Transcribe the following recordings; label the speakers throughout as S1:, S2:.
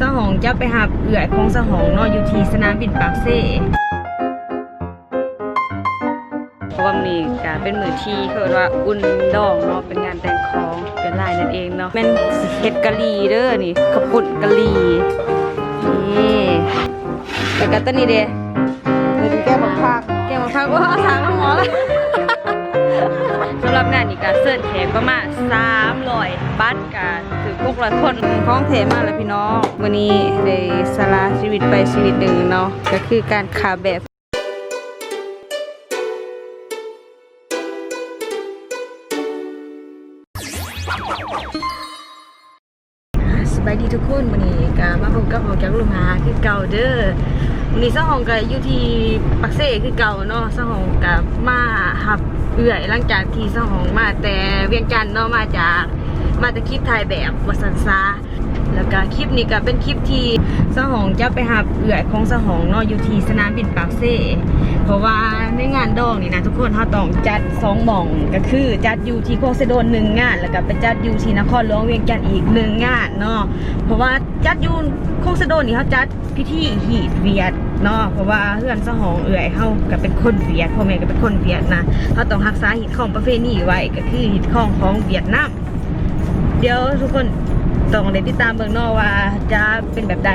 S1: สหองจะไปหาเอื่อยของสหองเนาะอยู่ที่สนามบินปากเซ่เพราะว่ามันนี่ก็เป็นมือที่เขาเรียกว่าอุ่นดองเนาะเป็นงานแต่งของเป็นลายนั่นเองเนาะแม่นเฮ็ดกะหรี่เด้อนี่ขาวปุ่นกะหรี่นี่แล้วก็ตัวนี้เด้
S2: เดี๋ยวแก้บักพัก
S1: แกงมะพร้าวว่าสามหมอแล้วสำหรับงานนี้ก็เสิร์ชแขกประมาณ300บัตรก็ถือ พวกละคนพ้องเทมากเลยพี่น้องวันนี้ได้สละชีวิตไปชีวิตหนึ่งเนาะก็คือการขาแบบสบายดีทุกคนวันนี้ก็มาพบกับหอจากลุงหาคือเก่าเด้อวันนี้สหองก็อยู่ที่ปักเซ่คือเก่าเนาะสหองก็มาหับเอื่อยหลังจากที่สหองมาแต่เวียงจันทน์เนาะมาจาก มาแต่คลิปถ่ายแบบวสันซาแล้วก็คลิปนี้ก็เป็นคลิปที่สหองจะไปหับเอื่อยของสหองเนาะอยู่ที่สนามบินปากเซ่เพราะว่าในงานดองนี่นะทุกคนเขาต้องจัดสองหม่องก็คือจัดอยู่ที่โคเซโดนหนึ่งงาน แล้วก็ไปจัดอยู่ที่นครหลวงเวียงจันทน์อีกหนึ่งงานเนาะเพราะว่าจัดอยู่โคเซโดนนี่เขาจัดพิธีหีดเวียดเนาะเพราะว่าเพื่อนสหองเอื่อยเขาก็เป็นคนเวียดพ่อแม่ก็เป็นคนเวียดนะเขาต้องรักษาหีดของประเพณีไว้ก็คือหีดของของเวียดนาม เดี๋ยวทุกคนต้องเด้ติดตามเบืองนอกว่าจะเป็นแบบใด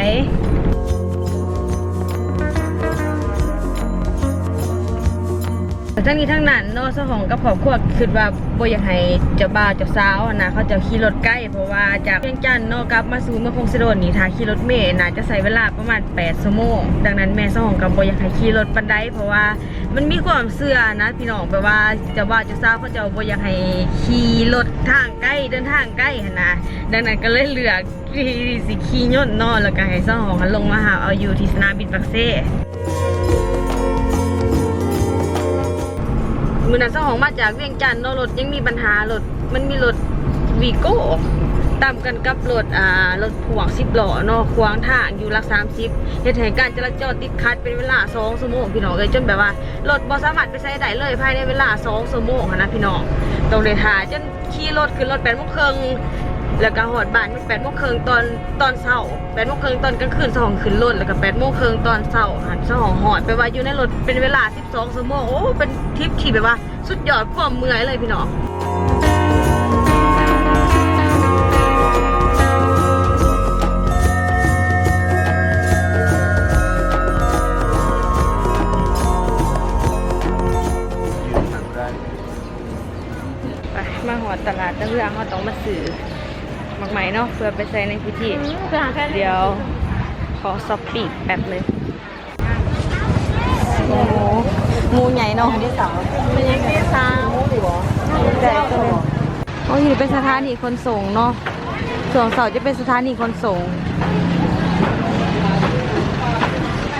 S1: ทั้งนี้ทั้งนั้นเนาะสหองกับครอบครัวคิดว่าบ่อยากให้เจ้าบ่าวเจ้าสาวนะเขาจะขี่รถใกล้เพราะว่าจากเวียงจันทน์เนาะกลับมาสู่เมืองคงสิโดนนี่ถ้าขี่รถเมล์น่าจะใช้เวลาประมาณ8ชั่วโมงดังนั้นแม่สหองกับบ่อยากให้ขี่รถปานใดเพราะว่ามันมีความเชื่อนะพี่น้องแปลว่าเจ้าบ่าวเจ้าสาวเขาจะบ่อยากให้ขี่รถทางใกล้เดินทางใกล้นะดังนั้นก็เลยเลือกี่สิขี่ยนต์เนาะแล้วก็ให้สหองลงมาหาเอาอยู่ที่สนามบินปักเซ่ มือนั้นเจ้าของมาจากเวียงจันทน์เนาะรถยังมีปัญหารถมันมีรถวีโก้ตามกันกับรถอ่ารถพ่วงสิบล้อเนาะขวางทางอยู่หลักสามสิบเหตุให้การจราจรติดขัดเป็นเวลาสองชั่วโมงพี่น้องเลยจนแบบว่ารถบ่สามารถไปใช้ได้เลยภายในเวลาสองชั่วโมงหั้นนะพี่น้องต้องเลยถ่าจนขี่รถขึ้นรถแปดโมงครึ่งแล้วก็หอดบ้านแปดโมงครึ่งตอนตอนเช้าแปดโมงครึ่งตอนกลางคืนสองขึ้นรถแล้วก็แปดโมงครึ่งตอนเช้าหันสองหอดไปว่าอยู่ในรถเป็นเวลาสิบสองชั่วโมงโอ้เป็น ทริปที่แบบว่า สุดยอดความเมื่อยเลยพี่น้องไปมาหอดตลาดตะเรื่องเขาต้องมาซื้อหมักไหมเนาะเพื่อไปใส่ในพิธีเดี๋ยวขอสอบปีกแป๊บเลยโอ้โหห มูใหญ่เนาะ
S2: ที่สาวเป็นยังไงสาวหัว
S1: แต่ก็เลยโอ้ยเป็นสถานีขนส่งเนาะส่วนเสาจะเป็นสถานีขนส่ง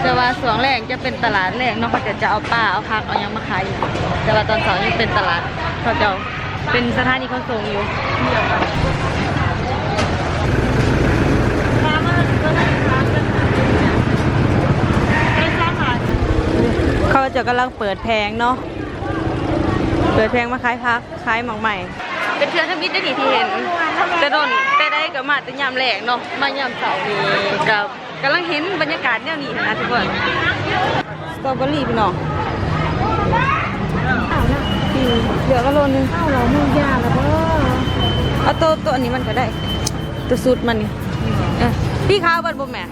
S1: แต่ว่าสวนแรกจะเป็นตลาดแรกเนาะเขาจะจะเอาป้าเอาพักเอายังมาขายอยู่แต่ว่าตอนสาร์ยังเป็นตลาดเขาจะเอาเป็นสถานีขนส่งอยู่ เขาจะกำลังเปิดแพงเนาะ เปิดแพงมาขายพักขายหมอกใหม่ เป็นเทือนทมิตรได้ที่เห็นแต่โดนแต่ได้กับมาแต่ยามแรกเนาะ มายามเสาร์นี้กับกำลังเห็นบรรยากาศแนวนี้นะทุกคนสตรอเบอรี่พี่น้องอืมเหลือก็โลนึง
S2: ข้าวเราเมืองยาแล้วก็
S1: เอาตัวตัวอันนี้มันก็ได้ ตัวสุดมันนี่เออพี่ข้าวบัดบ่แม่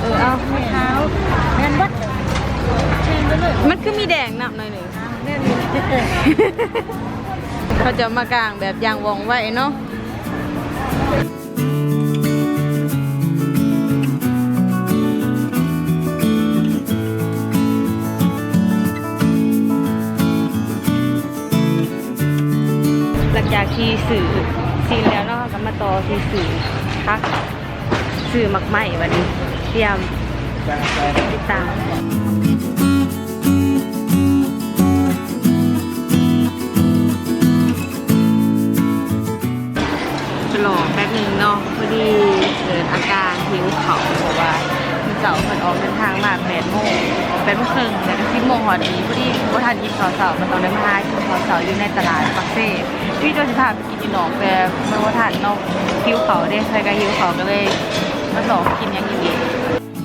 S1: เออเอา
S2: เท้าแม่นวัดเชนไปเลย
S1: มันคือมีแดงน้ำหน่อยหนึ่ง
S2: แม่นจะเกิด
S1: เขาจะมากางแบบอย่างว่องไวเนาะหลังจากที่สื่อซีนแล้วเนาะก็มาต่อที่สื่อพักสื่อมักใหม่วันนี้เตรียมติดตาม ฉลอแป๊บหนึ่งเนาะพอดีเกิดอาการหิวเขาเพราะว่ามีเสาร์เพิ่นออกเดินทางมาแปดโมงแปดโมงครึ่งแล้วก็สิบโมงหอดีพอดีว่าทันกินข้าวเสาร์มันต้องได้มาหากินข้าวเสาร์อยู่ในตลาดปักเซ่พี่โดยสิพาไปกินอยู่หนองแต่เมื่อว่าทันเนาะหิวเขาเด้ใครก็หิวเขาก็เลยมาสองกินอย่างนี้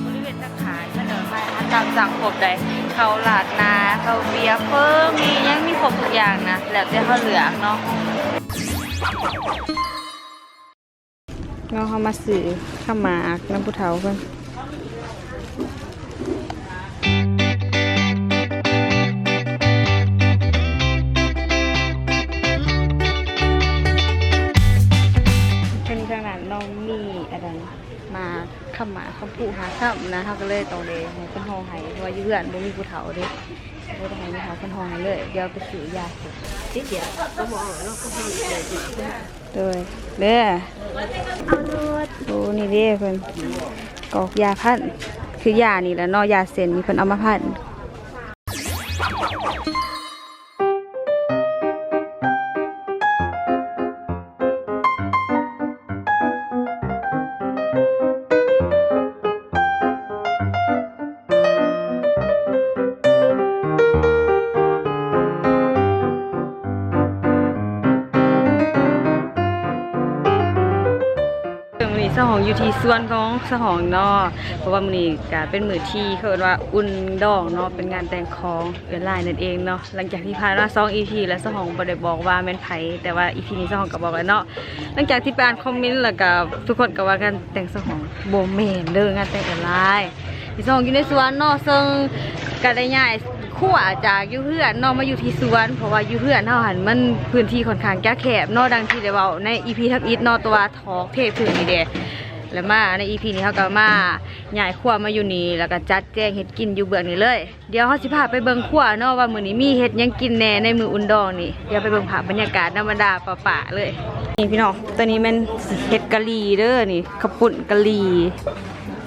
S1: บริเวณตะขายถนนมาตามสั่งครบได้เขาหลาดนาเขาเบียร์เฟิร์มียังมีครบทุกอย่างนะแล้วแต่เขาเหลือเนาะ เราเขามาซื้อข้าวหมากน้ำผู้เฒ่าเพิ่อนเป็นขนาดน้องมีอะไรมาขำหมาคำพูหาข้ามนะเขาก็เลยต้องเลยให้คนห้องให้เพราะว่าอยู่เพื่อนบ่มีผู้เฒ่าเด้ บ่ได้ให้ผู้เฒ่าคนห้องเลย เดี๋ยวไปซื้อยาสิติเดี๋ยวก็มองแล้วก็ห้องเลยเด้อเด้อโอ้นี่เด้เพิ่นกอกยาพันคือยานี่แหละนอยาเส้นมีเพิ่นเอามาพัน สหองอยู่ที่ส่วนของสหองเนาะเพราะว่ามื้อนี้ก็เป็นมื้อที่เขาเรียกว่าอุ่นดองเนาะเป็นงานแต่งของเอื้อนลายนั่นเองเนาะหลังจากที่ผ่านมา2 EP แล้วสหองบ่ได้บอกว่าแม่นไผแต่ว่า EP นี้สหองก็บอกแล้วเนาะหลังจากที่ไปอ่านคอมเมนต์แล้วก็ทุกคนก็ว่ากันแต่งสหองบ่แม่นเด้องานแต่งเอื้อนลายที่สหองอยู่ในสวนเนาะซึ่งก็ได้ย้าย ขั้วจากยูเพื่อนนาะมาอยู่ที่สวนเพราะว่ายูเพื่อนเฮาหันมันพื้นที่ค่อนข้างแก้แคบนาะดังที่ได้เว้าใน EP ทับอิฐเนาะตัวทอกเทพพื้นนี่เดแล้วมาในอีพีนี้เขาก็มาย้ายขั้วมาอยู่นี่แล้วก็จัดแจงเฮ็ดกินอยู่เบื้องนี้เลย เดี๋ยวเขาสิพาไปเบิ่งขั้วเนาะว่ามือนี้มีเฮ็ดยังกินแน่ในมืออุ่นดองนี่เดี๋ยวไปเบิ่งภาพบรรยากาศธรรมดาป่าๆเลยนี่พี่น้องตัวนี้มันเฮ็ดกะหรี่เด้อนี่ขปุ้นกะหรี่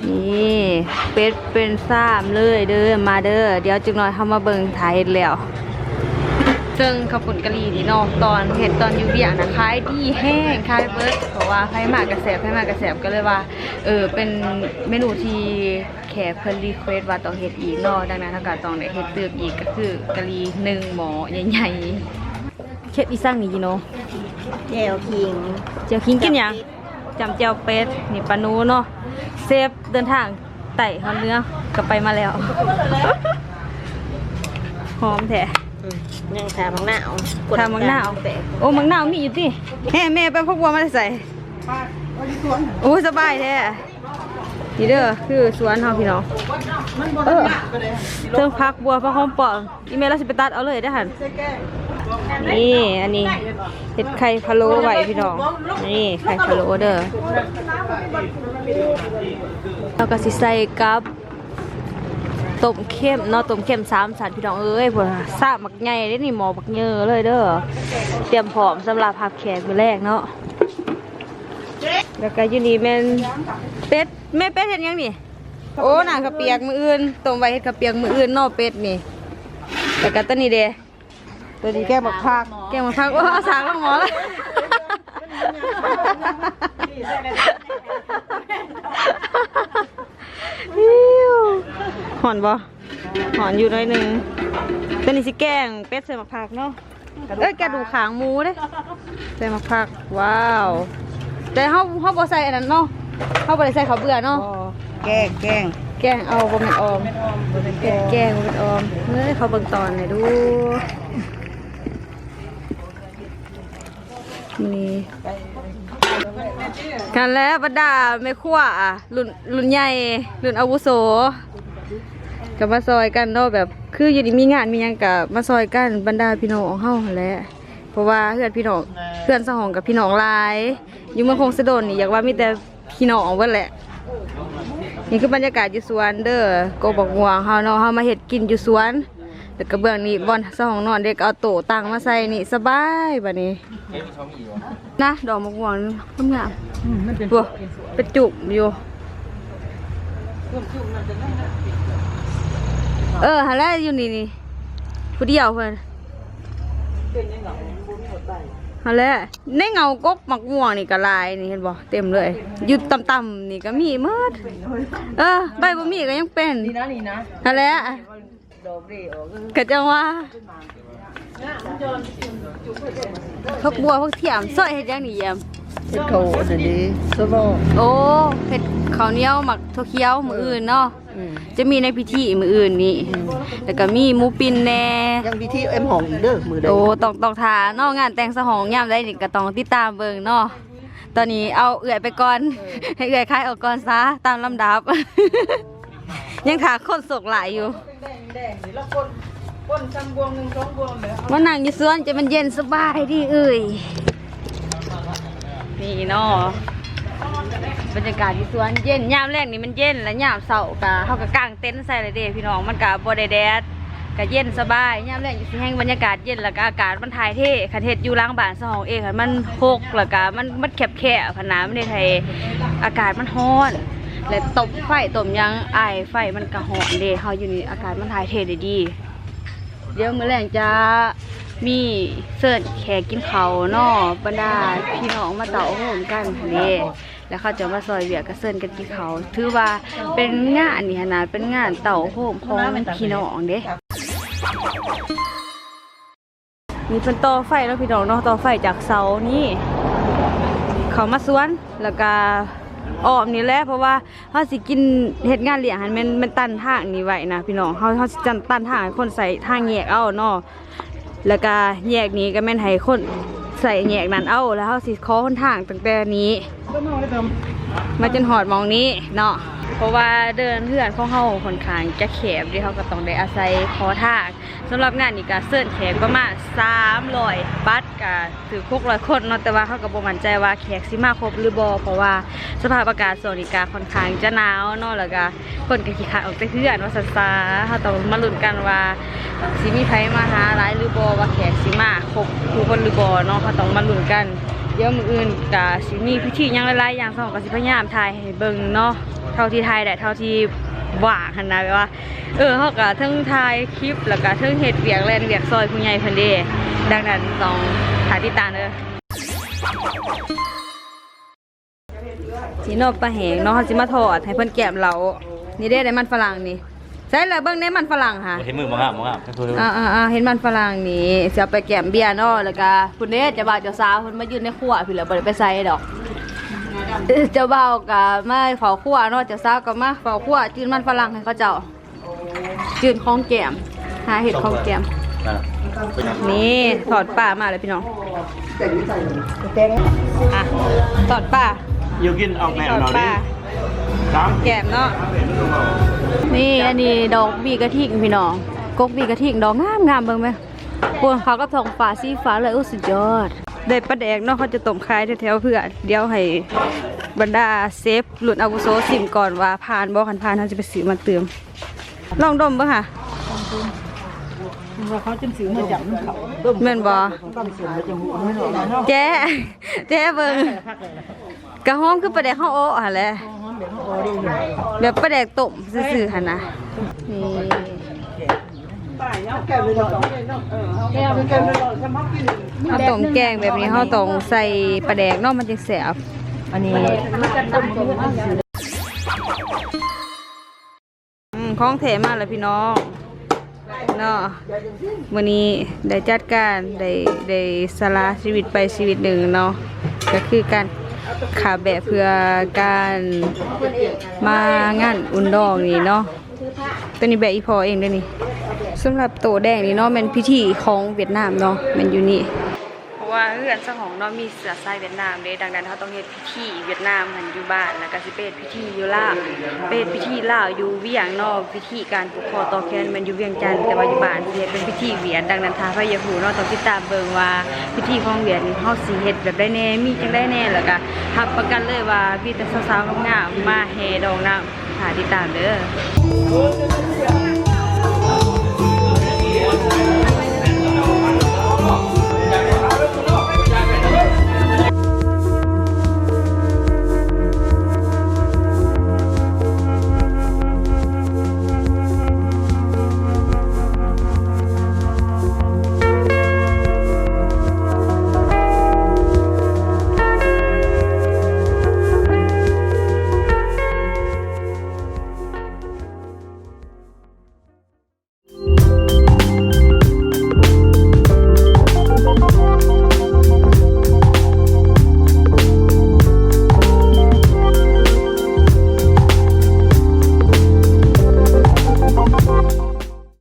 S1: นี่เป็ดเป็นซ้ำเลยเด้อมาเด้อเดี๋ยวจึงน้อยเฮามาเบิ่งถ่ายเฮ็ดแล้ว ซึ่งข้าวปุ้นกะหรี่นี่เนาะตอนเห็ดตอนอยูเบียงนะขายดีแห้งขายเบิร์ดเพราะว่าใครมากกระแสบใครมากกระแสบก็เลยว่าเออเป็นเมนูที่แขกเพิ่นรีเควสว่าต้องเฮ็ดอีกเนาะดังนั้นถ้าเกิดต้องได้เฮ็ดเติมอีกก็คือกะหรี่หนึ่งหม้อใหญ่ๆเฮ็ดอีสั่งนี่จิโน
S2: แจวคิง
S1: เจียวคิงกินหยังจำเจียวเป็ดนี่ปลานูเนาะ เซฟเดินทางไต่หอมเนื้อก็ไปมาแล้ว หอมแท้
S2: ยังทามังหนาว
S1: ทามังนาวโอ้มังนาวมีอยู่ที่แม่แม่ไปพกวัวมาใส่โอ้สบายแท้นี่เด้อคือสวนเฮาพี่น้องเออเทิงพักบัวพักหอมปอกอีเมลเราสิไปตัดเอาเลยได้อหัน นี่อันนี้เห็ดไข่พะโล้ไหวพี่น้อง นี่ไข่พะโล้เด้อเราก็สิใส่กับต้มเข้มเนาะต้มเข้มสามสันพี่น้องเอ้ยพวกซาบมักใหญ่เด้นี่หมอบักเยอะเลยเด้อเตรียมพร้อมสำหรับพับแขกมือแรกเนาะแล้วก็ยูนี่แม่นเป็ดแม่เป็ดเห็นยังนี่โอ้หนังกระเปียกมืออื่นต้มไว้เฮ็ดกระเปียกมืออื่นนาะเป็ดนี่แล้วก็ตัวนี้เด้ ตัวนี้แก้บักพักแก้บักพักโอ้เอาสากลงหมอแล้วอิ๊วหอนบ่หอนอยู่หน้อยหนึงตัวนี้สิแกงเป็ดใส่หมักผักเนาะเอ้ยแกดูกขางหมูเด้ใส่หมักผักว้าว แต่เฮาเฮาบ่ใส่อันนั้นเนาะเฮาบ่ได้ใส่ข้าวเบื่อเนาะ
S2: แกงแกง
S1: แกงเอาบ่แม่นออมแกงแกงบ่เป็นออมเฮ้ยเขาเบิ่งตอนหน่อยดู นี่กันแล้วบรรดาแม่ครัวอะรุ่นรุ่นใหญ่รุ่นอาวุโสก็มาซอยกันเนาะแบบ คืออยู่ดีมีงานมียังก็มาซอยกันบรรดาพี่น้องของเฮาแหละเพราะว่าเพื่อนพี่น้องเพื่อนสหองกับพี่น้องลายอยู่เมืองคงสะดนนี่อยากว่ามีแต่พี่น้องเบิดแหละ นี่คือบรรยากาศอยู่สวนเด้อโกบอกม่วงเฮาเนาะเฮามาเฮ็ดกินอยู่สวน แล้วก็เบื้องนี้บอนสองนอนเด็กเอาโต๊ะตั้งมาใส่นี่สบายบัดนี้นะดอกมะม่วงงามๆมันเป็นบัวเป็นจุกอยู่เออหาแล้วอยู่นี่นี่ผู้เดียวเพิ่นหาแล้วในเงากกมักม่วงนี่ก็ลายนี่เห็นบ่เต็มเลยอยู่ต่ำๆนี่ก็มีหมดเออใบบ่มีก็ยังเป็น
S2: นี่นะนี่นะ
S1: หาแล้ว
S2: ดอกเดียว
S1: ก็จังว่าพวกบัวพวกเทียมซอยเฮ็ดหยังนี่แยม
S3: เฮ็ดเขาอันนี้สมอง
S1: โอ้เฮ็ดข้าวเหนียวหมักถั่วเขียวมื้ออื่นเนาะ
S3: อืม
S1: จะมีในพิธีมื้ออื่นนี่แล้วก็มีหมูปิ้นแหน่
S3: ยังมีที่เอ็มหองอีกเด้อมือใด
S1: โอ้ต้องต้องทาเนาะงานแต่งสหองยามใดนี่ก็ต้องติดตามเบิ่งเนาะตอนนี้เอาเอื่อยไปก่อนให้เอื่อยคายออกก่อนซะตามลำดับ ยังถาคนสกหลายอยู่มานั่งอยู่สวนจะมันเย็นสบายดีเอ้ยนี่เนาะบรรยากาศที่สวนเย็นยามแรกนี่มันเย็นและยามเสาร์กะเขาก็กางเต็นท์ใส่เลยเด้พี่น้องมันกะบ่ได้แดดกะเย็นสบายยามแรกอยู่สิแห้งบรรยากาศเย็นแล้วก็อากาศมันถ่ายเท่คันเฮ็ดอยู่หล้างบ้านสองเองคันมันพกแล้วก็มันมันแคบแคบขนาดไม่ได้ไทยอากาศมันร้อน และตบไฟต้มยังไอไฟมันกระหอนเดเฮาอยู่นี่อากาศมันถ่ายเทได้ดี เดี๋ยวมื้อแรงจะมีเสิร์ชแขกกินเขาเนาะบรรดาพี่น้องมาเต่าโหมกันเด้แล้วเขาจะมาซอยเวียกกระเซินกันกินเขาถือว่าเป็นงานนี่ขนาดเป็นงานเต่าโหมของพี่น้องเด้มีเพิ่นต่อไฟแล้วพี่น้องเนาะต่อไฟจากเสานี่เขามาสวนแล้วก็ ออมนี่แหละเพราะว่าเฮาสิกินเฮ็ดงานเลี้ยงหันมันมันตันทางนี่ไว้นะพี่น้องเฮาเฮาสิจันตันทางให้คนใส่ทางแยกเอาเนาะแล้วก็แยกนี้ก็แม่นให้คนใส่แยกนั้นเอาแล้วเฮาสิขอคนทางตั้งแต่นี้ มาจนหอดมองนี้เนาะ เพราะว่าเดินเพื่อนเของเฮาค่อนข้างจะแคบที่เขาก็ต้องได้อาศัยขอทางสำหรับงานนี้ก็เสิร์นแขกประมาณ300บัตรก็ถือ600คนเนาะแต่ว่าเขาก็บ่มั่นใจว่าแขกสิมาครบหรือบ่เพราะว่าสภาพอากาศโซนนี้ก็ค่อนข้างจะหนาวเนาะแล้วก็คนก็ขี้ขาดออกไปเพื่อนว่าซั่นซาเฮาต้องมาลุ้นกันว่าสิมีไผมาหาหลายหรือบ่ว่าแขกสิมาครบทุกคนหรือบ่เนาะเขาต้องมาลุ้นกันเดี๋ยวมืออื่นกะสิมีพิธียังหลายๆอย่างสองกับสิพยายามถ่ายให้เบิ่งเนาะ ท่าที่ถ่ายได้เท่าที่ว่างหันนะแบบว่า เออเขากะทั้งถ่ายคลิปแล้วก็ทั้งเฮ็ดเวียกแลนเวียกซอยผู้ใหญ่เพิ่นเด้ดังนั้นต้องถ่ายติดตามเด้อสีนอกปลาแหงเนาะเขาสิมาทอดให้เพิ่นแกมเรานี่เด้ได้มันฝรั่งนี่ใช่แล้วเบิ่งได้มันฝรั่งค่ะ
S4: เห็นมือมั้งอะมั้งอะคือ
S1: อ่าอ่าอ่าเห็นมันฝรั่งนี่เสียไปแกมเบียร์เนาะแล้วก็คุณเด้เจ้าบ่าวเจ้าสาวเพิ่นมายืนในครัวพี่แหล้วบ่ได้ไปใส่ดอก เอ้อเจ้าบ่าวก็มาเฝ้าครัวเนาะเจ้าสาวก็มาเฝ้าครัวจืนมันฝรั่งให้เขาเจ้าจืนของแกมหาเห็ดของแกมนี่ถอดป่ามาเลยพี่น้องอะถอดป่า
S4: ยูกินออกแนว
S1: ถอด
S4: เราดิ
S1: ป่า
S4: สาม
S1: แกมเนาะนี่อันนี้ดอกบีกระทิงพี่น้องกกบีกระทิงดอกงามงามเบิ่งไหมพวกเขาก็ทองฟ้าสีฟ้าเลยโอ้สุดยอด ได้ปลาแดกเนาะเขาจะต้มขายแถวๆเพื่อเดี๋ยวให้บรรดาเซฟหลุดอาวุโสสิมก่อนว่าผ่านบ่คันผ่านเขาจะไปซื้อมาเติม ลองดมเบ่งค่ะ
S3: เขาจนสิวมาจับเขา
S1: แม่นบ่
S3: ต้องเสียงจะหูไม่หรอกเนาะ
S1: แจ๊แจ๊เบิ่งกระห้องคือปลาแดกห้องโอ้หั่นแหละ
S3: เดี๋ยวเขาโอได้เลย
S1: แบบปลาแดกต้มซื่อๆหั่นนะนี่
S3: แก้วเลยเนาะแก้วแก้วเลยเนาะสมัครกิน
S1: ข้าวต้มแกงแบบนี้เขาต้องใส่ปลาแดกเนาะมันจึงแสบ
S3: อันนี้
S1: อืมของเทมากเลยพี่น้องเนาะวันนี้ได้จัดการได้ได้สละชีวิตไปชีวิตหนึ่งเนาะก็คือการขาแบบเพื่อการมางานอุ่นดองนี่เนาะตัวนี้แบบอีพอเองด้วยนี่ สำหรับโตแดงนี่เนาะเป็นพิธีของเวียดนามเนาะมันอยู่นี่เพราะว่าเฮือนสหองเนาะมีเสือสายเวียดนามเด้ดังนั้นเขาต้องเฮ็ดพิธีเวียดนามหันอยู่บ้านแล้วก็สิไปเฮ็ดพิธีอยู่ลาวไปเฮ็ดพิธีลาวอยู่เวียงเนาะพิธีการผูกคอต่อแขนมันอยู่เวียงจันทน์แต่ว่าอยู่บ้านสิเฮ็ดเป็นพิธีเวียดดังนั้นถ้าพระยากรู้เนาะต้องติดตามเบิ่งว่าพิธีของเวียดนี่เฮาสิเฮ็ดแบบใดแน่มีจังได๋แน่แล้วก็รับประกันเลยว่ามีแต่สาวๆงามๆมาแห่ดองน้ำถ้าติดตามเด้อ Thank you.